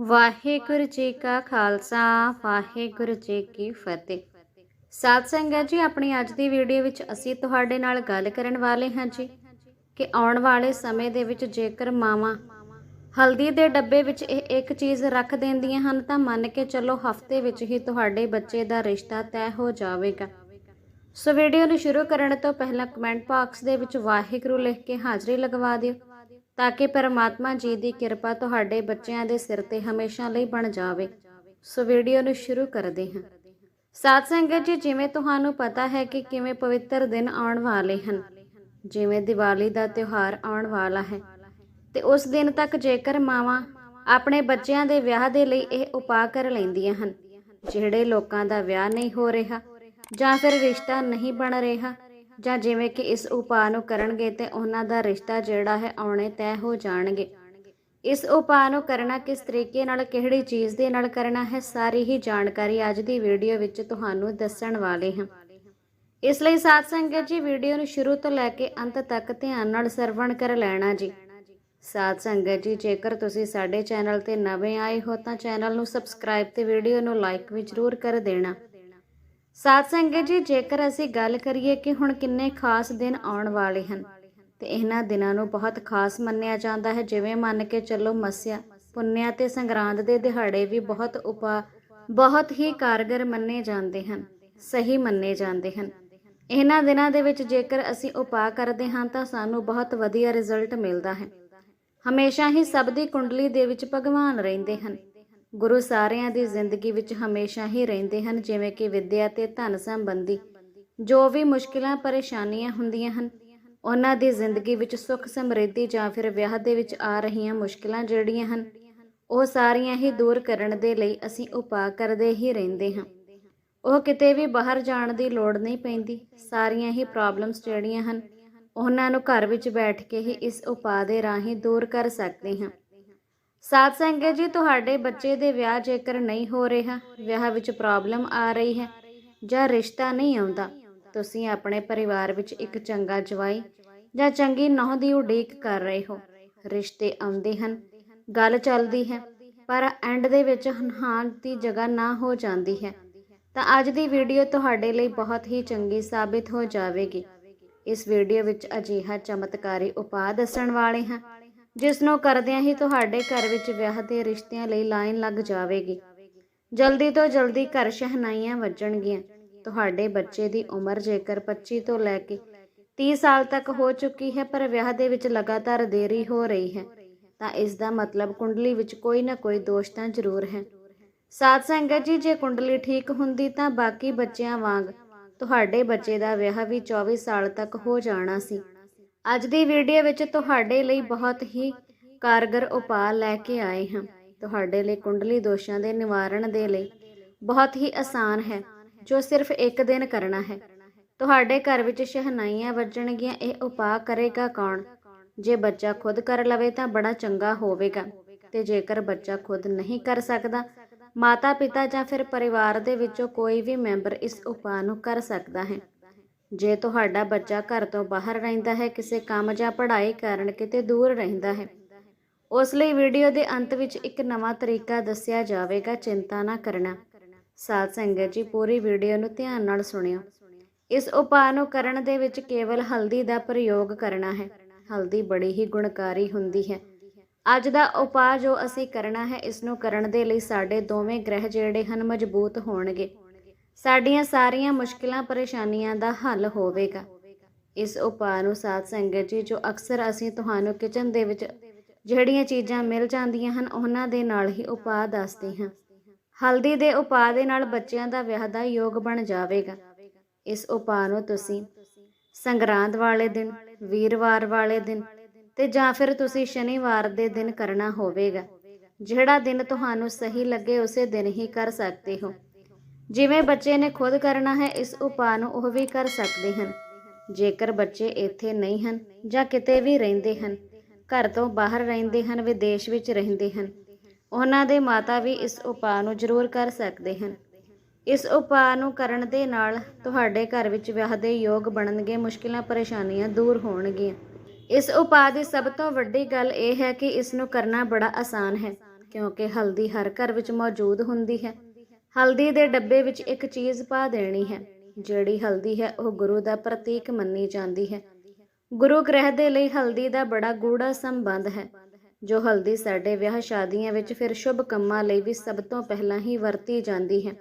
ਵਾਹਿਗੁਰੂ ਜੀ ਕਾ ਖਾਲਸਾ, ਵਾਹਿਗੁਰੂ ਜੀ ਕੀ ਫਤਿਹ। ਸਾਧ ਸੰਗਤ ਜੀ, ਆਪਣੀ ਅੱਜ ਦੀ ਵੀਡੀਓ ਵਿੱਚ ਅਸੀਂ ਤੁਹਾਡੇ ਨਾਲ ਗੱਲ ਕਰਨ ਵਾਲੇ ਹਾਂ ਜੀ ਕਿ ਆਉਣ ਵਾਲੇ ਸਮੇਂ ਦੇ ਵਿੱਚ ਜੇਕਰ ਮਾਵਾਂ ਹਲਦੀ ਦੇ ਡੱਬੇ ਵਿੱਚ ਇਹ ਇੱਕ ਚੀਜ਼ ਰੱਖ ਦਿੰਦੀਆਂ ਹਨ, ਤਾਂ ਮੰਨ ਕੇ ਚੱਲੋ ਹਫ਼ਤੇ ਵਿੱਚ ਹੀ ਤੁਹਾਡੇ ਬੱਚੇ ਦਾ ਰਿਸ਼ਤਾ ਤੈਅ ਹੋ ਜਾਵੇਗਾ। ਸੋ ਵੀਡੀਓ ਨੂੰ ਸ਼ੁਰੂ ਕਰਨ ਤੋਂ ਪਹਿਲਾਂ ਕਮੈਂਟ ਬਾਕਸ ਦੇ ਵਿੱਚ ਵਾਹਿਗੁਰੂ ਲਿਖ ਕੇ ਹਾਜ਼ਰੀ ਲਗਵਾ ਦਿਓ। ਤਾਂ ਕਿ ਪਰਮਾਤਮਾ ਜੀ ਦੀ ਕਿਰਪਾ ਤੁਹਾਡੇ ਬੱਚਿਆਂ ਦੇ ਸਿਰ ਤੇ ਹਮੇਸ਼ਾ ਲਈ ਬਣ ਜਾਵੇ। ਸੋ ਵੀਡੀਓ ਨੂੰ ਸ਼ੁਰੂ ਕਰਦੇ ਹਾਂ। ਸਾਧ ਸੰਗਤ ਜੀ, ਜਿਵੇਂ ਤੁਹਾਨੂੰ ਪਤਾ ਹੈ ਕਿ ਕਿਵੇਂ ਪਵਿੱਤਰ ਦਿਨ ਆਉਣ ਵਾਲੇ ਹਨ, ਜਿਵੇਂ ਦੀਵਾਲੀ ਦਾ ਤਿਉਹਾਰ ਆਉਣ ਵਾਲਾ ਹੈ, ਤੇ ਉਸ ਦਿਨ ਤੱਕ ਜੇਕਰ ਮਾਵਾਂ ਆਪਣੇ ਬੱਚਿਆਂ ਦੇ ਵਿਆਹ ਦੇ ਲਈ ਇਹ ਉਪਾਅ ਕਰ ਲੈਂਦੀਆਂ ਹਨ, ਜਿਹੜੇ ਲੋਕਾਂ ਦਾ ਵਿਆਹ ਨਹੀਂ ਹੋ ਰਿਹਾ ਜਾਂ ਫਿਰ ਰਿਸ਼ਤਾ ਨਹੀਂ ਬਣ ਰਿਹਾ ਜਾਂ ਜਿਵੇਂ ਕਿ ਇਸ ਉਪਾਅ ਨੂੰ ਕਰਨਗੇ ਤੇ ਉਹਨਾਂ ਦਾ ਰਿਸ਼ਤਾ ਜਿਹੜਾ ਹੈ ਆਉਣੇ ਤੈਅ ਹੋ ਜਾਣਗੇ। ਇਸ ਉਪਾਅ ਨੂੰ ਕਰਨਾ ਕਿਸ ਤਰੀਕੇ ਨਾਲ, ਕਿਹੜੀ ਚੀਜ਼ ਦੇ ਨਾਲ ਕਰਨਾ ਹੈ, ਸਾਰੀ ਹੀ ਜਾਣਕਾਰੀ ਅੱਜ ਦੀ ਵੀਡੀਓ ਵਿੱਚ ਤੁਹਾਨੂੰ ਦੱਸਣ ਵਾਲੇ ਹਾਂ। ਇਸ ਲਈ ਸਾਧ ਸੰਗਤ ਜੀ, ਵੀਡੀਓ ਨੂੰ ਸ਼ੁਰੂ ਤੋਂ ਲੈ ਕੇ ਅੰਤ ਤੱਕ ਧਿਆਨ ਨਾਲ ਸਰਵਣ ਕਰ ਲੈਣਾ ਜੀ। ਸਾਧ ਸੰਗਤ ਜੀ, ਜੇਕਰ ਤੁਸੀਂ ਸਾਡੇ ਚੈਨਲ ਤੇ ਨਵੇਂ ਆਏ ਹੋ ਤਾਂ ਚੈਨਲ ਨੂੰ ਸਬਸਕ੍ਰਾਈਬ ਤੇ ਵੀਡੀਓ ਨੂੰ ਲਾਈਕ ਵੀ ਜ਼ਰੂਰ ਕਰ ਦੇਣਾ। ਸਾਧ ਸੰਗਤ ਜੀ, ਜੇਕਰ ਅਸੀਂ ਗੱਲ ਕਰੀਏ ਕਿ ਹੁਣ ਕਿੰਨੇ ਖਾਸ ਦਿਨ ਆਉਣ ਵਾਲੇ ਹਨ, ਤੇ ਇਹਨਾਂ ਦਿਨਾਂ ਨੂੰ ਬਹੁਤ ਖਾਸ ਮੰਨਿਆ ਜਾਂਦਾ ਹੈ। ਜਿਵੇਂ ਮੰਨ ਕੇ ਚੱਲੋ ਮੱਸਿਆ, ਪੁੰਨਿਆ ਤੇ ਸੰਗਰਾਂਦ ਦੇ ਦਿਹਾੜੇ ਵੀ ਬਹੁਤ ਉਪਾ, ਬਹੁਤ ਹੀ ਕਾਰਗਰ ਮੰਨੇ ਜਾਂਦੇ ਹਨ, ਸਹੀ ਮੰਨੇ ਜਾਂਦੇ ਹਨ। ਇਹਨਾਂ ਦਿਨਾਂ ਦੇ ਵਿੱਚ ਜੇਕਰ ਅਸੀਂ ਉਪਾਅ ਕਰਦੇ ਹਾਂ, ਤਾਂ ਸਾਨੂੰ ਬਹੁਤ ਵਧੀਆ ਰਿਜ਼ਲਟ ਮਿਲਦਾ ਹੈ। ਹਮੇਸ਼ਾ ਹੀ ਸਭ ਦੀ ਕੁੰਡਲੀ ਦੇ ਵਿੱਚ ਭਗਵਾਨ ਰਹਿੰਦੇ ਹਨ। ਗੁਰੂ ਸਾਰਿਆਂ ਦੀ ਜ਼ਿੰਦਗੀ ਵਿੱਚ ਹਮੇਸ਼ਾ ਹੀ ਰਹਿੰਦੇ ਹਨ, ਜਿਵੇਂ ਕਿ ਵਿੱਦਿਆ ਤੇ ਧਨ ਸੰਬੰਧੀ। ਜੋ ਵੀ ਮੁਸ਼ਕਿਲਾਂ, ਪਰੇਸ਼ਾਨੀਆਂ ਹੁੰਦੀਆਂ ਹਨ, ਉਹਨਾਂ ਦੀ ਜ਼ਿੰਦਗੀ ਵਿੱਚ ਸੁੱਖ, ਸਮਰਿੱਧੀ ਜਾਂ ਫਿਰ ਵਿਆਹ ਦੇ ਵਿੱਚ ਆ ਰਹੀਆਂ ਮੁਸ਼ਕਿਲਾਂ ਜਿਹੜੀਆਂ ਹਨ, ਉਹ ਸਾਰੀਆਂ ਹੀ ਦੂਰ ਕਰਨ ਦੇ ਲਈ ਅਸੀਂ ਉਪਾਅ ਕਰਦੇ ਹੀ ਰਹਿੰਦੇ ਹਾਂ। ਉਹ ਕਿਤੇ ਵੀ ਬਾਹਰ ਜਾਣ ਦੀ ਲੋੜ ਨਹੀਂ ਪੈਂਦੀ। ਸਾਰੀਆਂ ਹੀ ਪ੍ਰੋਬਲਮਸ ਜਿਹੜੀਆਂ ਹਨ, ਉਹਨਾਂ ਨੂੰ ਘਰ ਵਿੱਚ ਬੈਠ ਕੇ ਹੀ ਇਸ ਉਪਾਅ ਦੇ ਰਾਹੀਂ ਦੂਰ ਕਰ ਸਕਦੇ ਹਾਂ। ਸਾਧ ਸੰਗਤ ਜੀ, ਤੁਹਾਡੇ ਬੱਚੇ ਦੇ ਵਿਆਹ ਜੇਕਰ ਨਹੀਂ ਹੋ ਰਿਹਾ, ਵਿਆਹ ਵਿੱਚ ਪ੍ਰੋਬਲਮ ਆ ਰਹੀ ਹੈ ਜਾਂ ਰਿਸ਼ਤਾ ਨਹੀਂ ਆਉਂਦਾ, ਤੁਸੀਂ ਆਪਣੇ ਪਰਿਵਾਰ ਵਿੱਚ ਇੱਕ ਚੰਗਾ ਜਵਾਈ ਜਾਂ ਚੰਗੀ ਨੌਂ ਦੀ ਉਡੀਕ ਕਰ ਰਹੇ ਹੋ। ਰਿਸ਼ਤੇ ਆਉਂਦੇ ਹਨ, ਗੱਲ ਚੱਲਦੀ ਹੈ, ਪਰ ਐਂਡ ਦੇ ਵਿੱਚ ਹਾਂ ਦੀ ਜਗ੍ਹਾ ਨਾ ਹੋ ਜਾਂਦੀ ਹੈ। ਤਾਂ ਅੱਜ ਦੀ ਵੀਡੀਓ ਤੁਹਾਡੇ ਲਈ ਬਹੁਤ ਹੀ ਚੰਗੀ ਸਾਬਿਤ ਹੋ ਜਾਵੇਗੀ। ਇਸ ਵੀਡੀਓ ਵਿੱਚ ਅਜਿਹਾ ਚਮਤਕਾਰੀ ਉਪਾਅ ਦੱਸਣ ਵਾਲੇ ਹਾਂ। ਜਿਸ ਨੂੰ ਕਰਦਿਆਂ ਹੀ ਤੁਹਾਡੇ ਘਰ ਵਿੱਚ ਵਿਆਹ ਦੇ ਰਿਸ਼ਤਿਆਂ ਲਈ ਲਾਈਨ ਲੱਗ ਜਾਵੇਗੀ। ਜਲਦੀ ਤੋਂ ਜਲਦੀ ਘਰ ਸ਼ਹਿਨਾਈਆਂ ਵੱਜਣਗੀਆਂ। ਤੁਹਾਡੇ ਬੱਚੇ ਦੀ ਉਮਰ ਜੇਕਰ 25 ਤੋਂ ਲੈ ਕੇ 30 ਸਾਲ ਤੱਕ ਹੋ ਚੁੱਕੀ ਹੈ, ਪਰ ਵਿਆਹ ਦੇ ਵਿੱਚ ਲਗਾਤਾਰ ਦੇਰੀ ਹੋ ਰਹੀ ਹੈ, ਤਾਂ ਇਸ ਦਾ ਮਤਲਬ ਕੁੰਡਲੀ ਵਿੱਚ ਕੋਈ ਨਾ ਕੋਈ ਦੋਸ਼ ਤਾਂ ਜ਼ਰੂਰ ਹੈ। ਸਾਧ ਸੰਗਤ ਜੀ, ਜੇ ਕੁੰਡਲੀ ਠੀਕ ਹੁੰਦੀ ਤਾਂ ਬਾਕੀ ਬੱਚਿਆਂ ਵਾਂਗ ਤੁਹਾਡੇ ਬੱਚੇ ਦਾ ਵਿਆਹ ਵੀ 24 ਸਾਲ ਤੱਕ ਹੋ ਜਾਣਾ ਸੀ। ਅੱਜ ਦੀ ਵੀਡੀਓ ਵਿੱਚ ਤੁਹਾਡੇ ਲਈ ਬਹੁਤ ਹੀ ਕਾਰਗਰ ਉਪਾਅ ਲੈ ਕੇ ਆਏ ਹਾਂ। ਤੁਹਾਡੇ ਲਈ ਕੁੰਡਲੀ ਦੋਸ਼ਾਂ ਦੇ ਨਿਵਾਰਣ ਦੇ ਲਈ ਬਹੁਤ ਹੀ ਆਸਾਨ ਹੈ, ਜੋ ਸਿਰਫ ਇੱਕ ਦਿਨ ਕਰਨਾ ਹੈ। ਤੁਹਾਡੇ ਘਰ ਵਿੱਚ ਸ਼ਹਿਨਾਈਆਂ ਵੱਜਣਗੀਆਂ, ਇਹ ਉਪਾਅ ਕਰੇਗਾ ਕੌਣ? ਜੇ ਬੱਚਾ ਖੁਦ ਕਰ ਲਵੇ ਤਾਂ ਬੜਾ ਚੰਗਾ ਹੋਵੇਗਾ, ਤੇ ਜੇਕਰ ਬੱਚਾ ਖੁਦ ਨਹੀਂ ਕਰ ਸਕਦਾ ਮਾਤਾ ਪਿਤਾ ਜਾਂ ਫਿਰ ਪਰਿਵਾਰ ਦੇ ਵਿੱਚੋਂ ਕੋਈ ਵੀ ਮੈਂਬਰ ਇਸ ਉਪਾਅ ਨੂੰ ਕਰ ਸਕਦਾ ਹੈ। ਜੇ ਤੁਹਾਡਾ ਬੱਚਾ ਘਰ ਤੋਂ ਬਾਹਰ ਰਹਿੰਦਾ ਹੈ, ਕਿਸੇ ਕੰਮ ਜਾਂ ਪੜ੍ਹਾਈ ਕਾਰਨ ਕਿਤੇ ਦੂਰ ਰਹਿੰਦਾ ਹੈ, ਉਸ ਲਈ ਵੀਡੀਓ ਦੇ ਅੰਤ ਵਿੱਚ ਇੱਕ ਨਵਾਂ ਤਰੀਕਾ ਦੱਸਿਆ ਜਾਵੇਗਾ, ਚਿੰਤਾ ਨਾ ਕਰਨਾ। ਸਾਧ ਸੰਗਤ ਜੀ, ਪੂਰੀ ਵੀਡੀਓ ਨੂੰ ਧਿਆਨ ਨਾਲ ਸੁਣਿਓ। ਇਸ ਉਪਾਅ ਨੂੰ ਕਰਨ ਦੇ ਵਿੱਚ ਕੇਵਲ ਹਲਦੀ ਦਾ ਪ੍ਰਯੋਗ ਕਰਨਾ ਹੈ। ਹਲਦੀ ਬੜੀ ਹੀ ਗੁਣਕਾਰੀ ਹੁੰਦੀ ਹੈ। ਅੱਜ ਦਾ ਉਪਾਅ ਜੋ ਅਸੀਂ ਕਰਨਾ ਹੈ, ਇਸ ਨੂੰ ਕਰਨ ਦੇ ਲਈ ਸਾਡੇ ਦੋਵੇਂ ਗ੍ਰਹਿ ਜਿਹੜੇ ਹਨ, ਮਜ਼ਬੂਤ ਹੋਣਗੇ। ਸਾਡੀਆਂ ਸਾਰੀਆਂ ਮੁਸ਼ਕਿਲਾਂ, ਪਰੇਸ਼ਾਨੀਆਂ ਦਾ ਹੱਲ ਹੋਵੇਗਾ। ਇਸ ਉਪਾਅ ਨੂੰ ਸਾਧ ਸੰਗਤ ਜੀ, ਜੋ ਅਕਸਰ ਅਸੀਂ ਤੁਹਾਨੂੰ ਕਿਚਨ ਦੇ ਵਿੱਚ ਜਿਹੜੀਆਂ ਚੀਜ਼ਾਂ ਮਿਲ ਜਾਂਦੀਆਂ ਹਨ, ਉਹਨਾਂ ਦੇ ਨਾਲ ਹੀ ਉਪਾਅ ਦੱਸਦੇ ਹਾਂ। ਹਲਦੀ ਦੇ ਉਪਾਅ ਦੇ ਨਾਲ ਬੱਚਿਆਂ ਦਾ ਵਿਆਹ ਦਾ ਯੋਗ ਬਣ ਜਾਵੇਗਾ। ਇਸ ਉਪਾਅ ਨੂੰ ਤੁਸੀਂ ਸੰਗਰਾਂਦ ਵਾਲੇ ਦਿਨ, ਵੀਰਵਾਰ ਵਾਲੇ ਦਿਨ ਤੇ ਜਾਂ ਫਿਰ ਤੁਸੀਂ ਸ਼ਨੀਵਾਰ ਦੇ ਦਿਨ ਕਰਨਾ ਹੋਵੇਗਾ, ਜਿਹੜਾ ਦਿਨ ਤੁਹਾਨੂੰ ਸਹੀ ਲੱਗੇ, ਉਸੇ ਦਿਨ ਹੀ ਕਰ ਸਕਦੇ ਹੋ। ਜਿਵੇਂ ਬੱਚੇ ਨੇ ਖੁਦ ਕਰਨਾ ਹੈ, ਇਸ ਉਪਾਅ ਨੂੰ ਉਹ ਵੀ ਕਰ ਸਕਦੇ ਹਨ। ਜੇਕਰ ਬੱਚੇ ਇੱਥੇ ਨਹੀਂ ਹਨ ਜਾਂ ਕਿਤੇ ਵੀ ਰਹਿੰਦੇ ਹਨ, ਘਰ ਤੋਂ ਬਾਹਰ ਰਹਿੰਦੇ ਹਨ, ਵਿਦੇਸ਼ ਵਿੱਚ ਰਹਿੰਦੇ ਹਨ, ਉਹਨਾਂ ਦੇ ਮਾਤਾ ਵੀ ਇਸ ਉਪਾਅ ਨੂੰ ਜ਼ਰੂਰ ਕਰ ਸਕਦੇ ਹਨ। ਇਸ ਉਪਾਅ ਨੂੰ ਕਰਨ ਦੇ ਨਾਲ ਤੁਹਾਡੇ ਘਰ ਵਿੱਚ ਵਿਆਹ ਦੇ ਯੋਗ ਬਣਨਗੇ, ਮੁਸ਼ਕਿਲਾਂ, ਪਰੇਸ਼ਾਨੀਆਂ ਦੂਰ ਹੋਣਗੀਆਂ। ਇਸ ਉਪਾਅ ਦੀ ਸਭ ਤੋਂ ਵੱਡੀ ਗੱਲ ਇਹ ਹੈ ਕਿ ਇਸ ਨੂੰ ਕਰਨਾ ਬੜਾ ਆਸਾਨ ਹੈ, ਕਿਉਂਕਿ ਹਲਦੀ ਹਰ ਘਰ ਵਿੱਚ ਮੌਜੂਦ ਹੁੰਦੀ ਹੈ। ਹਲਦੀ ਦੇ ਡੱਬੇ ਵਿੱਚ ਇੱਕ ਚੀਜ਼ ਪਾ ਦੇਣੀ ਹੈ, ਜਿਹੜੀ ਹਲਦੀ ਹੈ, ਉਹ ਗੁਰੂ ਦਾ ਪ੍ਰਤੀਕ ਮੰਨੀ ਜਾਂਦੀ ਹੈ। ਗੁਰੂ ਗ੍ਰਹਿ ਦੇ ਲਈ ਹਲਦੀ ਦਾ ਬੜਾ ਗੂੜਾ ਸੰਬੰਧ ਹੈ, ਜੋ ਹਲਦੀ ਸਾਡੇ ਵਿਆਹ ਸ਼ਾਦੀਆਂ ਵਿੱਚ ਫਿਰ ਸ਼ੁਭ ਕੰਮਾਂ ਲਈ ਵੀ ਸਭ ਤੋਂ ਪਹਿਲਾਂ ਹੀ ਵਰਤੀ ਜਾਂਦੀ ਹੈ।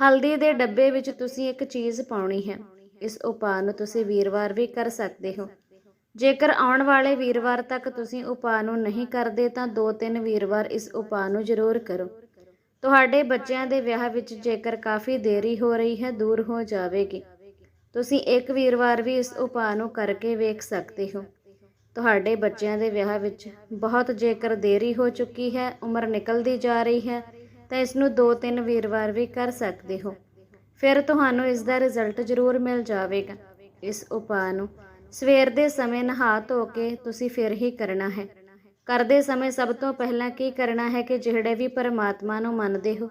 ਹਲਦੀ ਦੇ ਡੱਬੇ ਵਿੱਚ ਤੁਸੀਂ ਇੱਕ ਚੀਜ਼ ਪਾਉਣੀ ਹੈ, ਇਸ ਉਪਾਅ ਨੂੰ ਤੁਸੀਂ ਵੀਰਵਾਰ ਵੀ ਕਰ ਸਕਦੇ ਹੋ। ਜੇਕਰ ਆਉਣ ਵਾਲੇ ਵੀਰਵਾਰ ਤੱਕ ਤੁਸੀਂ ਉਪਾਅ ਨੂੰ ਨਹੀਂ ਕਰਦੇ ਤਾਂ ਦੋ ਤਿੰਨ ਵੀਰਵਾਰ ਇਸ ਉਪਾਅ ਨੂੰ ਜ਼ਰੂਰ ਕਰੋ। ਤੁਹਾਡੇ ਬੱਚਿਆਂ ਦੇ ਵਿਆਹ ਵਿੱਚ ਜੇਕਰ ਕਾਫੀ ਦੇਰੀ ਹੋ ਰਹੀ ਹੈ, ਦੂਰ ਹੋ ਜਾਵੇਗੀ। ਤੁਸੀਂ ਇੱਕ ਵੀਰਵਾਰ ਵੀ ਇਸ ਉਪਾਅ ਨੂੰ ਕਰਕੇ ਵੇਖ ਸਕਦੇ ਹੋ। ਤੁਹਾਡੇ ਬੱਚਿਆਂ ਦੇ ਵਿਆਹ ਵਿੱਚ ਬਹੁਤ ਜੇਕਰ ਦੇਰੀ ਹੋ ਚੁੱਕੀ ਹੈ, ਉਮਰ ਨਿਕਲਦੀ ਜਾ ਰਹੀ ਹੈ, ਤਾਂ ਇਸ ਨੂੰ ਦੋ ਤਿੰਨ ਵੀਰਵਾਰ ਵੀ ਕਰ ਸਕਦੇ ਹੋ। ਫਿਰ ਤੁਹਾਨੂੰ ਇਸ ਦਾ ਰਿਜ਼ਲਟ ਜ਼ਰੂਰ ਮਿਲ ਜਾਵੇਗਾ। ਇਸ ਉਪਾਅ ਨੂੰ ਸਵੇਰ ਦੇ ਸਮੇਂ ਨਹਾ ਧੋ ਕੇ ਤੁਸੀਂ ਫਿਰ ਹੀ ਕਰਨਾ ਹੈ। ਕਰਦੇ ਸਮੇਂ ਸਭ ਤੋਂ ਪਹਿਲਾਂ ਕੀ ਕਰਨਾ ਹੈ ਕਿ ਜਿਹੜੇ ਵੀ ਪਰਮਾਤਮਾ ਨੂੰ ਮੰਨਦੇ ਹੋ,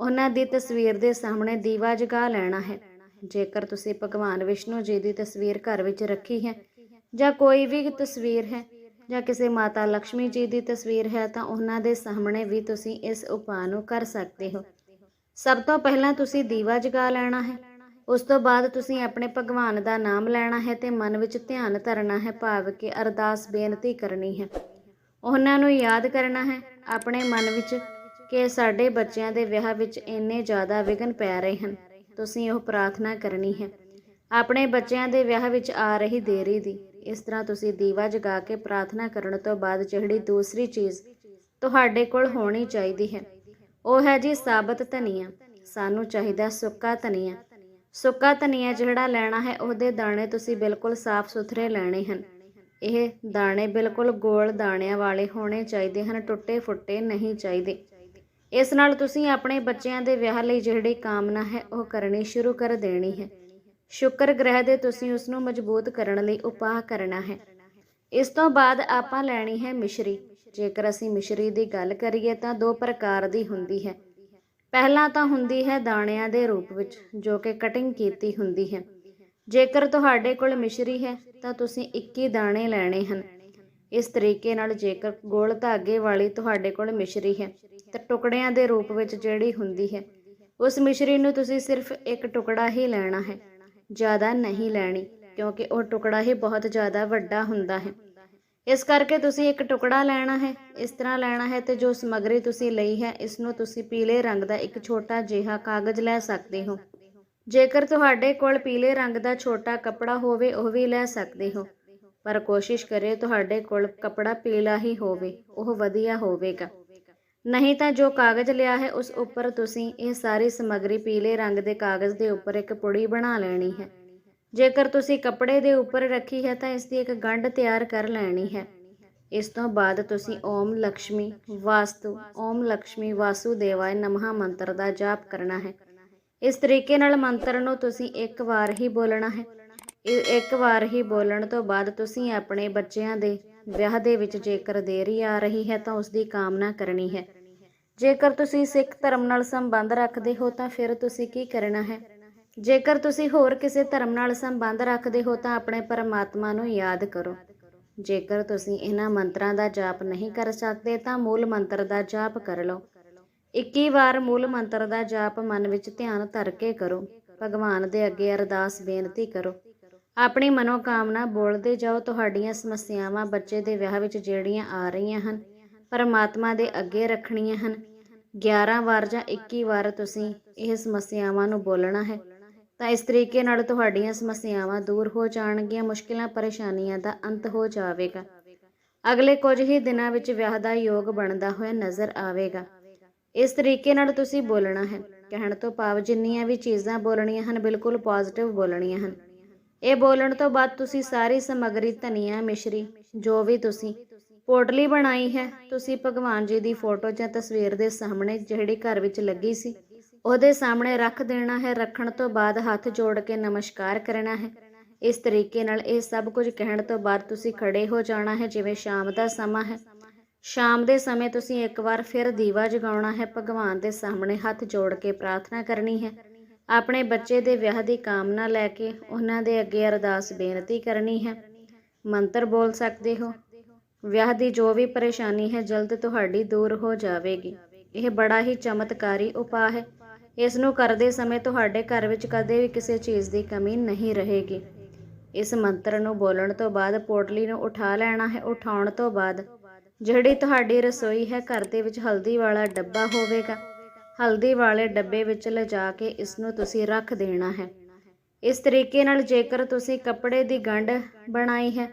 ਉਹਨਾਂ ਦੀ ਤਸਵੀਰ ਦੇ ਸਾਹਮਣੇ ਦੀਵਾ ਜਗਾ ਲੈਣਾ ਹੈ। ਜੇਕਰ ਤੁਸੀਂ ਭਗਵਾਨ ਵਿਸ਼ਨੂੰ ਜੀ ਦੀ ਤਸਵੀਰ ਘਰ ਵਿੱਚ ਰੱਖੀ ਹੈ ਜਾਂ ਕੋਈ ਵੀ ਤਸਵੀਰ ਹੈ ਜਾਂ ਕਿਸੇ ਮਾਤਾ ਲక్ష్ਮੀ ਜੀ ਦੀ ਤਸਵੀਰ ਹੈ, ਤਾਂ ਉਹਨਾਂ ਦੇ ਸਾਹਮਣੇ ਵੀ ਤੁਸੀਂ ਇਸ ਉਪਾਅ ਨੂੰ ਕਰ ਸਕਦੇ ਹੋ। ਸਭ ਤੋਂ ਪਹਿਲਾਂ ਤੁਸੀਂ ਦੀਵਾ ਜਗਾ ਲੈਣਾ ਹੈ। ਉਸ ਤੋਂ ਬਾਅਦ ਤੁਸੀਂ ਆਪਣੇ ਭਗਵਾਨ ਦਾ ਨਾਮ ਲੈਣਾ ਹੈ ਤੇ ਮਨ ਵਿੱਚ ਧਿਆਨ ਧਰਨਾ ਹੈ, ਭਾਵ ਕਿ ਅਰਦਾਸ ਬੇਨਤੀ ਕਰਨੀ ਹੈ। ਉਹਨਾਂ ਨੂੰ ਯਾਦ ਕਰਨਾ ਹੈ। ਆਪਣੇ ਮਨ ਵਿੱਚ ਕਿ ਸਾਡੇ ਬੱਚਿਆਂ ਦੇ ਵਿਆਹ ਵਿੱਚ ਇੰਨੇ ਜ਼ਿਆਦਾ ਵਿਘਨ ਪੈ ਰਹੇ ਹਨ। ਤੁਸੀਂ ਉਹ ਪ੍ਰਾਰਥਨਾ ਕਰਨੀ ਹੈ। ਆਪਣੇ ਬੱਚਿਆਂ ਦੇ ਵਿਆਹ ਵਿੱਚ ਆ ਰਹੀ ਦੇਰੀ ਦੀ, ਇਸ ਤਰ੍ਹਾਂ ਤੁਸੀਂ ਦੀਵਾ ਜਗਾ ਕੇ ਪ੍ਰਾਰਥਨਾ ਕਰਨ ਤੋਂ ਬਾਅਦ ਜਿਹੜੀ ਦੂਸਰੀ ਚੀਜ਼ ਤੁਹਾਡੇ ਕੋਲ ਹੋਣੀ ਚਾਹੀਦੀ ਹੈ, ਉਹ ਹੈ ਜੀ ਸਾਬਤ ਧਨੀਆ। ਸਾਨੂੰ ਚਾਹੀਦਾ ਸੁੱਕਾ ਧਨੀਆ। ਸੁੱਕਾ ਧਨੀਆ ਜਿਹੜਾ ਲੈਣਾ ਹੈ, ਉਹਦੇ ਦਾਣੇ ਤੁਸੀਂ ਬਿਲਕੁਲ ਸਾਫ਼ ਸੁਥਰੇ ਲੈਣੇ ਹਨ। ਇਹ ਦਾਣੇ ਬਿਲਕੁਲ ਗੋਲ ਦਾਣਿਆਂ ਵਾਲੇ ਹੋਣੇ ਚਾਹੀਦੇ ਹਨ, ਟੁੱਟੇ ਫੁੱਟੇ ਨਹੀਂ ਚਾਹੀਦੇ। ਇਸ ਨਾਲ ਤੁਸੀਂ ਆਪਣੇ ਬੱਚਿਆਂ ਦੇ ਵਿਆਹ ਲਈ ਜਿਹੜੀ ਕਾਮਨਾ ਹੈ, ਉਹ ਕਰਨੀ ਸ਼ੁਰੂ ਕਰ ਦੇਣੀ ਹੈ। ਸ਼ੁਕਰ ਗ੍ਰਹਿ ਦੇ ਤੁਸੀਂ ਉਸ ਨੂੰ ਮਜ਼ਬੂਤ ਕਰਨ ਲਈ ਉਪਾਅ ਕਰਨਾ ਹੈ। ਇਸ ਤੋਂ ਬਾਅਦ ਆਪਾਂ ਲੈਣੀ ਹੈ ਮਿਸ਼ਰੀ। ਜੇਕਰ ਅਸੀਂ ਮਿਸ਼ਰੀ ਦੀ ਗੱਲ ਕਰੀਏ, ਤਾਂ ਦੋ ਪ੍ਰਕਾਰ ਦੀ ਹੁੰਦੀ ਹੈ। ਪਹਿਲਾਂ ਤਾਂ ਹੁੰਦੀ ਹੈ ਦਾਣਿਆਂ ਦੇ ਰੂਪ ਵਿੱਚ, ਜੋ ਕਿ ਕਟਿੰਗ ਕੀਤੀ ਹੁੰਦੀ ਹੈ। ਜੇਕਰ ਤੁਹਾਡੇ ਕੋਲ ਮਿਸ਼ਰੀ ਹੈ ਤਾਂ ਤੁਸੀਂ 21 ਦਾਣੇ ਲੈਣੇ ਹਨ। ਇਸ ਤਰੀਕੇ ਨਾਲ ਜੇਕਰ ਗੋਲ ਧਾਗੇ ਵਾਲੀ ਤੁਹਾਡੇ ਕੋਲ ਮਿਸ਼ਰੀ ਹੈ, ਤਾਂ ਟੁਕੜਿਆਂ ਦੇ ਰੂਪ ਵਿੱਚ ਜਿਹੜੀ ਹੁੰਦੀ ਹੈ, ਉਸ ਮਿਸ਼ਰੀ ਨੂੰ ਤੁਸੀਂ ਸਿਰਫ ਇੱਕ ਟੁਕੜਾ ਹੀ ਲੈਣਾ ਹੈ। ਜ਼ਿਆਦਾ ਨਹੀਂ ਲੈਣੀ, ਕਿਉਂਕਿ ਉਹ ਟੁਕੜਾ ਹੀ ਬਹੁਤ ਜ਼ਿਆਦਾ ਵੱਡਾ ਹੁੰਦਾ ਹੈ। ਇਸ ਕਰਕੇ ਤੁਸੀਂ ਇੱਕ ਟੁਕੜਾ ਲੈਣਾ ਹੈ, ਇਸ ਤਰ੍ਹਾਂ ਲੈਣਾ ਹੈ ਤੇ ਜੋ ਸਮੱਗਰੀ ਤੁਸੀਂ ਲਈ ਹੈ, ਇਸ ਨੂੰ ਤੁਸੀਂ ਪੀਲੇ ਰੰਗ ਦਾ ਇੱਕ ਛੋਟਾ ਜਿਹਾ ਕਾਗਜ਼ ਲੈ ਸਕਦੇ ਹੋ। ਜੇਕਰ ਤੁਹਾਡੇ ਕੋਲ ਪੀਲੇ ਰੰਗ ਦਾ ਛੋਟਾ ਕੱਪੜਾ ਹੋਵੇ, ਉਹ ਵੀ ਲੈ ਸਕਦੇ ਹੋ। ਪਰ ਕੋਸ਼ਿਸ਼ ਕਰਿਓ ਤੁਹਾਡੇ ਕੋਲ ਕੱਪੜਾ ਪੀਲਾ ਹੀ ਹੋਵੇ, ਉਹ ਵਧੀਆ ਹੋਵੇਗਾ। ਨਹੀਂ ਤਾਂ ਜੋ ਕਾਗਜ਼ ਲਿਆ ਹੈ, ਉਸ ਉੱਪਰ ਤੁਸੀਂ ਇਹ ਸਾਰੀ ਸਮੱਗਰੀ ਪੀਲੇ ਰੰਗ ਦੇ ਕਾਗਜ਼ ਦੇ ਉੱਪਰ ਇੱਕ ਪੁੜੀ ਬਣਾ ਲੈਣੀ ਹੈ। ਜੇਕਰ ਤੁਸੀਂ ਕੱਪੜੇ ਦੇ ਉੱਪਰ ਰੱਖੀ ਹੈ, ਤਾਂ ਇਸ ਦੀ ਇੱਕ ਗੰਢ ਤਿਆਰ ਕਰ ਲੈਣੀ ਹੈ। ਇਸ ਤੋਂ ਬਾਅਦ ਤੁਸੀਂ ਓਮ ਲక్ష్ਮੀ ਵਾਸਤੂ, ਓਮ ਲక్ష్ਮੀ ਵਾਸੂ ਦੇਵਾਏ ਨਮਹਾ ਮੰਤਰ ਦਾ ਜਾਪ ਕਰਨਾ ਹੈ। ਇਸ ਤਰੀਕੇ ਨਾਲ ਮੰਤਰ ਨੂੰ ਤੁਸੀਂ ਇੱਕ ਵਾਰ ਹੀ ਬੋਲਣਾ ਹੈ। ਇੱਕ ਵਾਰ ਹੀ ਬੋਲਣ ਤੋਂ ਬਾਅਦ ਤੁਸੀਂ ਆਪਣੇ ਬੱਚਿਆਂ ਦੇ ਵਿਆਹ ਦੇ ਵਿੱਚ ਜੇਕਰ ਦੇਰੀ ਆ ਰਹੀ ਹੈ ਤਾਂ ਉਸ ਦੀ ਕਾਮਨਾ ਕਰਨੀ ਹੈ। ਜੇਕਰ ਤੁਸੀਂ ਸਿੱਖ ਧਰਮ ਨਾਲ ਸੰਬੰਧ ਰੱਖਦੇ ਹੋ ਤਾਂ ਫਿਰ ਤੁਸੀਂ ਕੀ ਕਰਨਾ ਹੈ? ਜੇਕਰ ਤੁਸੀਂ ਹੋਰ ਕਿਸੇ ਧਰਮ ਨਾਲ ਸੰਬੰਧ ਰੱਖਦੇ ਹੋ ਤਾਂ ਆਪਣੇ ਪਰਮਾਤਮਾ ਨੂੰ ਯਾਦ ਕਰੋ। ਜੇਕਰ ਤੁਸੀਂ ਇਹਨਾਂ ਮੰਤਰਾਂ ਦਾ ਜਾਪ ਨਹੀਂ ਕਰ ਸਕਦੇ ਤਾਂ ਮੂਲ ਮੰਤਰ ਦਾ ਜਾਪ ਕਰ ਲਓ। 21 ਵਾਰ ਮੂਲ ਮੰਤਰ ਦਾ ਜਾਪ ਮਨ ਵਿੱਚ ਧਿਆਨ ਧਰ ਕੇ ਕਰੋ। ਭਗਵਾਨ ਦੇ ਅੱਗੇ ਅਰਦਾਸ ਬੇਨਤੀ ਕਰੋ। ਆਪਣੀ ਮਨੋਕਾਮਨਾ ਬੋਲਦੇ ਜਾਓ, ਤੁਹਾਡੀਆਂ ਸਮੱਸਿਆਵਾਂ ਬੱਚੇ ਦੇ ਵਿਆਹ ਵਿੱਚ ਜਿਹੜੀਆਂ ਆ ਰਹੀਆਂ ਹਨ, ਪਰਮਾਤਮਾ ਦੇ ਅੱਗੇ ਰੱਖਣੀਆਂ ਹਨ। 11 ਵਾਰ ਜਾਂ 21 ਵਾਰ ਤੁਸੀਂ ਇਹ ਸਮੱਸਿਆਵਾਂ ਨੂੰ ਬੋਲਣਾ ਹੈ, ਤਾਂ ਇਸ ਤਰੀਕੇ ਨਾਲ ਤੁਹਾਡੀਆਂ ਸਮੱਸਿਆਵਾਂ ਦੂਰ ਹੋ ਜਾਣਗੀਆਂ, ਮੁਸ਼ਕਿਲਾਂ, ਪਰੇਸ਼ਾਨੀਆਂ ਦਾ ਅੰਤ ਹੋ ਜਾਵੇਗਾ। ਅਗਲੇ ਕੁਝ ਹੀ ਦਿਨਾਂ ਵਿੱਚ ਵਿਆਹ ਦਾ ਯੋਗ ਬਣਦਾ ਹੋਇਆ ਨਜ਼ਰ ਆਵੇਗਾ। ਇਸ ਤਰੀਕੇ ਨਾਲ ਤੁਸੀਂ ਬੋਲਣਾ ਹੈ। ਕਹਿਣ ਤੋਂ ਭਾਵ ਜਿੰਨੀਆਂ ਵੀ ਚੀਜ਼ਾਂ ਬੋਲਣੀਆਂ ਹਨ, ਬਿਲਕੁਲ ਪੋਜ਼ਿਟਿਵ ਬੋਲਣੀਆਂ ਹਨ। ਇਹ ਬੋਲਣ ਤੋਂ ਬਾਅਦ ਤੁਸੀਂ ਸਾਰੀ ਸਮੱਗਰੀ ਧਨੀਆ, ਮਿਸ਼ਰੀ, ਜੋ ਵੀ ਤੁਸੀਂ ਪੋਟਲੀ ਬਣਾਈ ਹੈ, ਤੁਸੀਂ ਭਗਵਾਨ ਜੀ ਦੀ ਫੋਟੋ ਜਾਂ ਤਸਵੀਰ ਦੇ ਸਾਹਮਣੇ ਜਿਹੜੀ ਘਰ ਵਿੱਚ ਲੱਗੀ ਸੀ, ਉਹਦੇ ਸਾਹਮਣੇ ਰੱਖ ਦੇਣਾ ਹੈ। ਰੱਖਣ ਤੋਂ ਬਾਅਦ ਹੱਥ ਜੋੜ ਕੇ ਨਮਸਕਾਰ ਕਰਨਾ ਹੈ। ਇਸ ਤਰੀਕੇ ਨਾਲ ਇਹ ਸਭ ਕੁਝ ਕਹਿਣ ਤੋਂ ਬਾਅਦ ਤੁਸੀਂ ਖੜੇ ਹੋ ਜਾਣਾ ਹੈ, ਜਿਵੇਂ ਸ਼ਾਮ ਦਾ ਸਮਾਂ ਹੈ। ਸ਼ਾਮ ਦੇ ਸਮੇਂ ਤੁਸੀਂ ਇੱਕ ਵਾਰ ਫਿਰ ਦੀਵਾ ਜਗਾਉਣਾ ਹੈ, ਭਗਵਾਨ ਦੇ ਸਾਹਮਣੇ ਹੱਥ ਜੋੜ ਕੇ ਪ੍ਰਾਰਥਨਾ ਕਰਨੀ ਹੈ। ਆਪਣੇ ਬੱਚੇ ਦੇ ਵਿਆਹ ਦੀ ਕਾਮਨਾ ਲੈ ਕੇ ਉਹਨਾਂ ਦੇ ਅੱਗੇ ਅਰਦਾਸ ਬੇਨਤੀ ਕਰਨੀ ਹੈ। ਮੰਤਰ ਬੋਲ ਸਕਦੇ ਹੋ? ਵਿਆਹ ਦੀ ਜੋ ਵੀ ਪਰੇਸ਼ਾਨੀ ਹੈ, ਜਲਦ ਤੁਹਾਡੀ ਦੂਰ ਹੋ ਜਾਵੇਗੀ। ਇਹ ਬੜਾ ਹੀ ਚਮਤਕਾਰੀ ਉਪਾਅ ਹੈ। ਇਸ ਨੂੰ ਕਰਦੇ ਸਮੇਂ ਤੁਹਾਡੇ ਘਰ ਵਿੱਚ ਕਦੇ ਵੀ ਕਿਸੇ ਚੀਜ਼ ਦੀ ਕਮੀ ਨਹੀਂ ਰਹੇਗੀ। ਇਸ ਮੰਤਰ ਨੂੰ ਬੋਲਣ ਤੋਂ ਬਾਅਦ ਪੋਟਲੀ ਨੂੰ ਉਠਾ ਲੈਣਾ ਹੈ। ਉਠਾਉਣ ਤੋਂ ਬਾਅਦ ਜਿਹੜੀ ਤੁਹਾਡੀ ਰਸੋਈ ਹੈ, ਘਰ ਦੇ ਵਿੱਚ ਹਲਦੀ ਵਾਲਾ ਡੱਬਾ ਹੋਵੇਗਾ। ਹਲਦੀ ਵਾਲੇ ਡੱਬੇ ਵਿੱਚ ਲਿਜਾ ਕੇ ਇਸ ਨੂੰ ਤੁਸੀਂ ਰੱਖ ਦੇਣਾ ਹੈ। ਇਸ ਤਰੀਕੇ ਨਾਲ ਜੇਕਰ ਤੁਸੀਂ ਕੱਪੜੇ ਦੀ ਗੰਢ ਬਣਾਈ ਹੈ,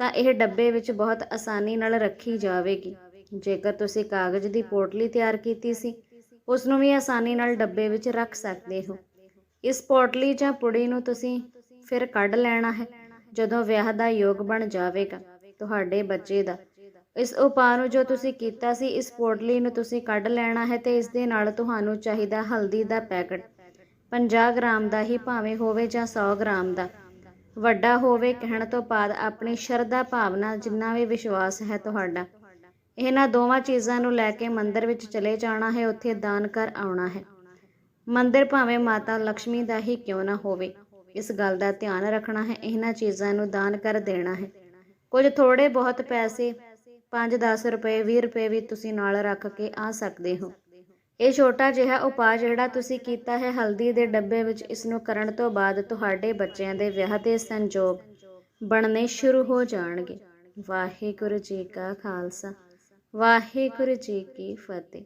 ਤਾਂ ਇਹ ਡੱਬੇ ਵਿੱਚ ਬਹੁਤ ਆਸਾਨੀ ਨਾਲ ਰੱਖੀ ਜਾਵੇਗੀ। ਜੇਕਰ ਤੁਸੀਂ ਕਾਗਜ਼ ਦੀ ਪੋਟਲੀ ਤਿਆਰ ਕੀਤੀ ਸੀ ਉਸ ਨੂੰ ਵੀ ਆਸਾਨੀ ਨਾਲ ਡੱਬੇ ਵਿੱਚ ਰੱਖ ਸਕਦੇ ਹੋ। ਇਸ ਪੋਟਲੀ ਜਾਂ ਪੁੜੀ ਨੂੰ ਤੁਸੀਂ ਫਿਰ ਕੱਢ ਲੈਣਾ ਹੈ, ਜਦੋਂ ਵਿਆਹ ਦਾ ਯੋਗ ਬਣ ਜਾਵੇਗਾ। ਤੁਹਾਡੇ ਬੱਚੇ ਦਾ ਇਸ ਉਪਾਅ ਨੂੰ ਜੋ ਤੁਸੀਂ ਕੀਤਾ ਸੀ, ਇਸ ਪੋਟਲੀ ਨੂੰ ਤੁਸੀਂ ਕੱਢ ਲੈਣਾ ਹੈ ਤੇ ਇਸ ਦੇ ਨਾਲ ਤੁਹਾਨੂੰ ਚਾਹੀਦਾ ਹਲਦੀ ਦਾ ਪੈਕਟ। 50 ਗ੍ਰਾਮ ਦਾ ਹੀ ਭਾਵੇਂ ਹੋਵੇ ਜਾਂ 100 ਗ੍ਰਾਮ ਦਾ। ਵੱਡਾ ਹੋਵੇ ਕਹਿਣ ਤੋਂ ਬਾਅਦ ਆਪਣੀ ਸ਼ਰਧਾ ਭਾਵਨਾ ਜਿੰਨਾ ਵੀ ਵਿਸ਼ਵਾਸ ਹੈ ਤੁਹਾਡਾ। ਇਹਨਾਂ ਦੋਵਾਂ ਚੀਜ਼ਾਂ ਨੂੰ ਲੈ ਕੇ ਮੰਦਿਰ ਵਿੱਚ ਚਲੇ ਜਾਣਾ ਹੈ, ਉੱਥੇ ਦਾਨ ਕਰ ਆਉਣਾ ਹੈ। ਮੰਦਿਰ ਭਾਵੇਂ ਮਾਤਾ ਲక్ష్ਮੀ ਦਾ ਹੀ ਕਿਉਂ ਨਾ ਹੋਵੇ, ਇਸ ਗੱਲ ਦਾ ਧਿਆਨ ਰੱਖਣਾ ਹੈ, ਇਹਨਾਂ ਚੀਜ਼ਾਂ ਨੂੰ ਦਾਨ ਕਰ ਦੇਣਾ ਹੈ। ਕੁਝ ਥੋੜੇ ਬਹੁਤ ਪੈਸੇ 5-10 ਰੁਪਏ 20 ਰੁਪਏ ਵੀ ਤੁਸੀਂ ਨਾਲ ਰੱਖ ਕੇ ਆ ਸਕਦੇ ਹੋ। ਇਹ ਛੋਟਾ ਜਿਹਾ ਉਪਾਅ ਜਿਹੜਾ ਤੁਸੀਂ ਕੀਤਾ ਹੈ, ਹਲਦੀ ਦੇ ਡੱਬੇ ਵਿੱਚ ਇਸ ਨੂੰ ਕਰਨ ਤੋਂ ਬਾਅਦ ਤੁਹਾਡੇ ਬੱਚਿਆਂ ਦੇ ਵਿਆਹ ਦੇ ਸੰਜੋਗ ਬਣਨੇ ਸ਼ੁਰੂ ਹੋ ਜਾਣਗੇ। ਵਾਹਿਗੁਰੂ ਜੀ ਕਾ ਖਾਲਸਾ, ਵਾਹਿਗੁਰੂ ਜੀ ਕੀ ਫਤਿਹ।